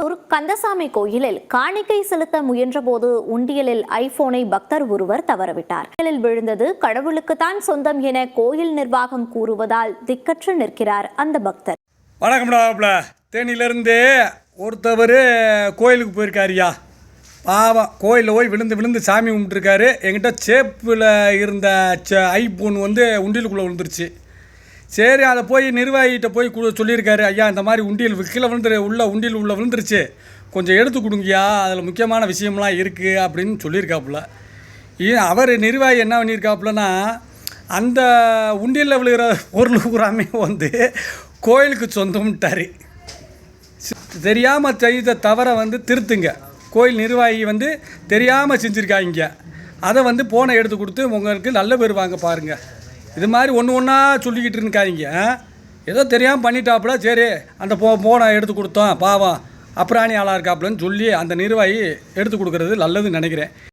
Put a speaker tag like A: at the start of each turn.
A: திருப்பூர் கந்தசாமி கோயிலில் காணிக்கை செலுத்த முயன்றபோது உண்டியலில் ஐபோனை பக்தர் ஒருவர் தவறவிட்டார். விழுந்தது கடவுளுக்குத்தான் சொந்தம் என கோயில் நிர்வாகம் கூறுவதால் திக்கற்று நிற்கிறார் அந்த பக்தர்.
B: வணக்கம்டாப்ல தேனியிலிருந்து ஒருத்தவர் கோயிலுக்கு போயிருக்காருயா பாவம் கோயிலில் போய் விழுந்து விழுந்து சாமி கும்பிட்டுருக்காரு. என்கிட்ட சேப்பில் இருந்த ச ஐபோன் வந்து உண்டியலுக்குள்ளே விழுந்துருச்சு. சரி அதை போய் நிர்வாகிகிட்ட போய் கு சொல்லியிருக்காரு. ஐயா இந்த மாதிரி உண்டியல் கீழே விழுந்துரு உள்ள உண்டியல் உள்ள விழுந்துருச்சு. கொஞ்சம் எடுத்து கொடுங்கய்யா அதில் முக்கியமான விஷயம்லாம் இருக்குது அப்படின்னு சொல்லியிருக்காப்புல. ஏன் அவர் நிர்வாகி என்ன பண்ணியிருக்காப்புலன்னா அந்த உண்டியலில் விழுகிற பொருள் பூராமே வந்து கோயிலுக்கு சொந்தம்ட்டார். தெரியாமல் செய்த தவறை வந்து திருத்துங்க. கோயில் நிர்வாகி வந்து தெரியாமல் செஞ்சுருக்காங்க. அதை வந்து போனை எடுத்து கொடுத்து உங்களுக்கு நல்ல பேர் வாங்க பாருங்கள் இது மாதிரி ஒன்று ஒன்றா சொல்லிக்கிட்டு இருக்காதீங்க. ஏதோ தெரியாமல் பண்ணிட்டாப்புல சரி அந்த போ போனை எடுத்து கொடுத்தோம் பாவம். அப்புறாணி ஆளாக இருக்காப்புலன்னு சொல்லி அந்த நிர்வாகி எடுத்து கொடுக்குறது நல்லதுன்னு நினைக்கிறேன்.